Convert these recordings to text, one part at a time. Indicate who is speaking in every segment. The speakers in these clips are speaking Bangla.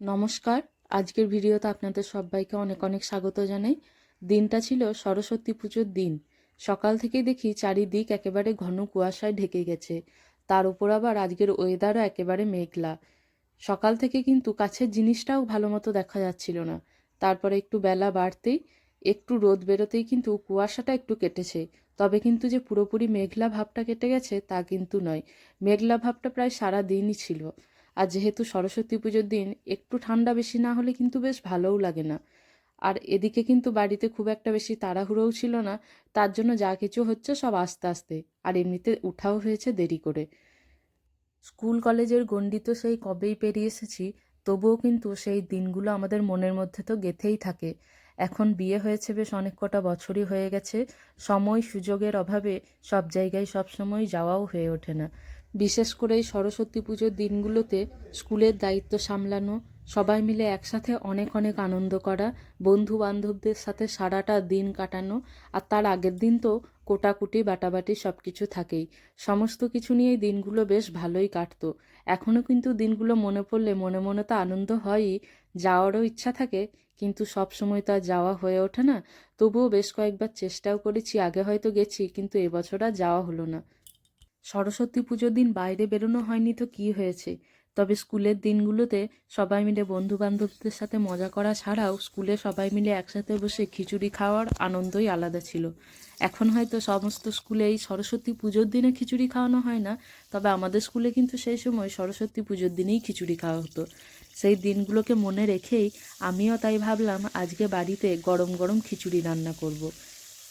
Speaker 1: নমস্কার। আজকের ভিডিওতে আপনাদের সবাইকে অনেক অনেক স্বাগত জানাই। দিনটা ছিল সরস্বতী পুজোর দিন। সকাল থেকেই দেখি চারিদিক একেবারে ঘন কুয়াশায় ঢেকে গেছে। তার উপর আবার আজকের ওয়েদারও একেবারে মেঘলা। সকাল থেকে কিন্তু কাছের জিনিসটাও ভালো মতো দেখা যাচ্ছিল না। তারপরে একটু বেলা বাড়তেই একটু রোদ বেরোতেই কিন্তু কুয়াশাটা একটু কেটেছে। তবে কিন্তু যে পুরোপুরি মেঘলা ভাবটা কেটে গেছে তা কিন্তু নয়। মেঘলা ভাবটা প্রায় সারা দিনই ছিল। আর যেহেতু সরস্বতী পুজোর দিন, একটু ঠান্ডা বেশি না হলে কিন্তু বেশ ভালোও লাগে না। আর এদিকে কিন্তু বাড়িতে খুব একটা বেশি তাড়াহুড়োও ছিল না, তার জন্য যা কিছু হচ্ছে সব আস্তে আস্তে। আর এমনিতে উঠাও হয়েছে দেরি করে। স্কুল কলেজের গণ্ডি তো সেই কবেই পেরিয়ে এসেছি, তবুও কিন্তু সেই দিনগুলো আমাদের মনের মধ্যে তো গেথেই থাকে। এখন বিয়ে হয়েছে বেশ অনেক কটা বছরই হয়ে গেছে, সময় সুযোগের অভাবে সব জায়গায় সব সময় যাওয়াও হয়ে ওঠে না। বিশেষ করে এই সরস্বতী পুজোর দিনগুলোতে স্কুলের দায়িত্ব সামলানো, সবাই মিলে একসাথে অনেক অনেক আনন্দ করা বন্ধু বান্ধবদের সাথে সারাটা দিন কাটানো, আর তার আগের দিন তো কোটাকুটি, বাটাবাটি সব কিছু থাকেই। সমস্ত কিছু নিয়েই দিনগুলো বেশ ভালোই কাটতো। এখনও কিন্তু দিনগুলো মনে পড়লে মনে মনে তো আনন্দ হয়ই, যাওয়ারও ইচ্ছা থাকে, কিন্তু সব সময় তো আর যাওয়া হয়ে ওঠে না। তবুও বেশ কয়েকবার চেষ্টাও করেছি, আগে হয়তো গেছি, কিন্তু এবছর আর যাওয়া হলো না। সরস্বতী পুজোর দিন বাইরে বেরোনো হয়নি তো কি হয়েছে? তবে স্কুলের দিনগুলোতে সবাই মিলে বন্ধু বান্ধবদের সাথে মজা করা ছাড়াও স্কুলে সবাই মিলে একসাথে বসে খিচুড়ি খাওয়ার আনন্দই আলাদা ছিল। এখন হয়তো সমস্ত স্কুলে এই সরস্বতী পুজোর দিনে খিচুড়ি খাওয়ানো হয় না, তবে আমাদের স্কুলে কিন্তু সেই সময় সরস্বতী পুজোর দিনেই খিচুড়ি খাওয়া হতো। সেই দিনগুলোকে মনে রেখেই আমিও তাই ভাবলাম, আজকে বাড়িতে গরম গরম খিচুড়ি রান্না করব।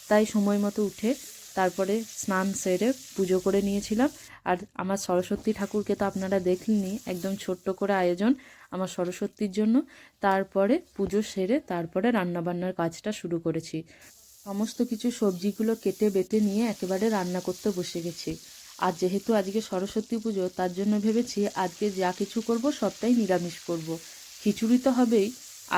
Speaker 1: তাই সময় মতো উঠে তারপরে স্নান সেরে পুজো করে নিয়েছিলাম। আর আমার সরস্বতী ঠাকুরকে তো আপনারা দেখলেনি একদম ছোট্ট করে আয়োজন আমার সরস্বতীর জন্য। তারপরে পুজো সেরে তারপরে রান্নাবান্নার কাজটা শুরু করেছি। সমস্ত কিছু সবজিগুলো কেটে বেটে নিয়ে একেবারে রান্না করতে বসে গেছি। আর যেহেতু আজকে সরস্বতী পুজো, তার জন্য ভেবেছি আজকে যা কিছু করব সবটাই নিরামিষ করব। খিচুড়ি তো হবেই,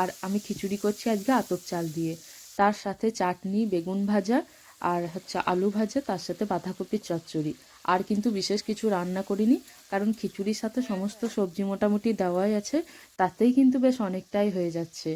Speaker 1: আর আমি খিচুড়ি করছি আজকে আতপ চাল দিয়ে। তার সাথে চাটনি, বেগুন ভাজা আর হচ্ছে আলু ভাজা, তার সাথে বাঁধাকপির চচ্চড়ি। আর কিন্তু বিশেষ কিছু রান্না করিনি, কারণ খিচুড়ির সাথে সমস্ত সবজি মোটামুটি দেওয়াই আছে, তাতেই কিন্তু বেশ অনেকটাই হয়ে যাচ্ছে।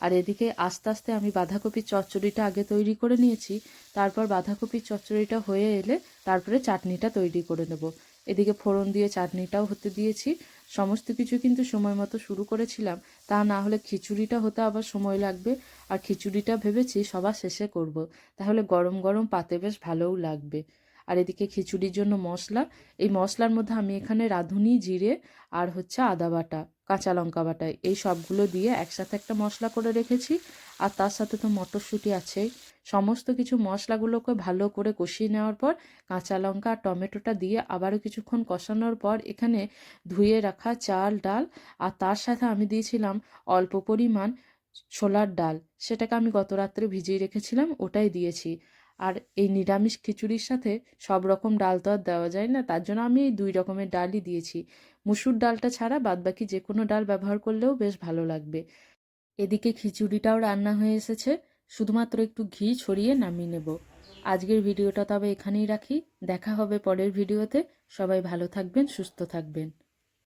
Speaker 1: আর এদিকে আস্তে আস্তে আমি বাঁধাকপির চচ্চড়িটা আগে তৈরি করে নিয়েছি, তারপর বাঁধাকপির চচ্চড়িটা হয়ে এলে তারপরে চাটনিটা তৈরি করে নেব। এদিকে ফোড়ন দিয়ে চাটনিটাও হতে দিয়েছি। সমস্ত কিছু কিন্তু সময় মতো শুরু করেছিলাম। তা না হলে খিচুড়িটা হতে আবার সময় লাগবে। আর খিচুড়িটা ভেবেছি সবার শেষে করব। তাহলে গরম গরম পাতে বেশ ভালোও লাগবে। আর এদিকে খিচুড়ির জন্য মশলা। এই মশলার মধ্যে আমি এখানে রাঁধুনি, জিরে আর হচ্ছে আদা বাটা, কাঁচা লঙ্কা বাটা, এই সবগুলো দিয়ে একসাথে একটা মশলা করে রেখেছি। আর তার সাথে তো মটরশুঁটি আছেই। সমস্ত কিছু মশলাগুলোকে ভালো করে কষিয়ে নেওয়ার পর কাঁচা লঙ্কা আর টমেটোটা দিয়ে আবারও কিছুক্ষণ কষানোর পর এখানে ধুয়ে রাখা চাল, ডাল আর তার সাথে আমি দিয়েছিলাম অল্প পরিমাণ ছোলার ডাল। সেটাকে আমি গত রাত্রে ভিজিয়ে রেখেছিলাম, ওটাই দিয়েছি। আর এই নিরামিষ খিচুড়ির সাথে সব রকম ডাল তো আর দেওয়া যায় না, তার জন্য আমি এই দুই রকমের ডালই দিয়েছি। মুসুর ডালটা ছাড়া বাদবাকি যে কোনো ডাল ব্যবহার করলেও বেশ ভালো লাগবে। এদিকে খিচুড়িটাও রান্না হয়ে এসেছে। শুধুমাত্র একটু ঘি ছড়িয়ে নামিয়ে নেব। আজকের ভিডিওটা তবে এখানেই রাখি। দেখা হবে পরের ভিডিওতে। সবাই ভালো থাকবেন, সুস্থ থাকবেন।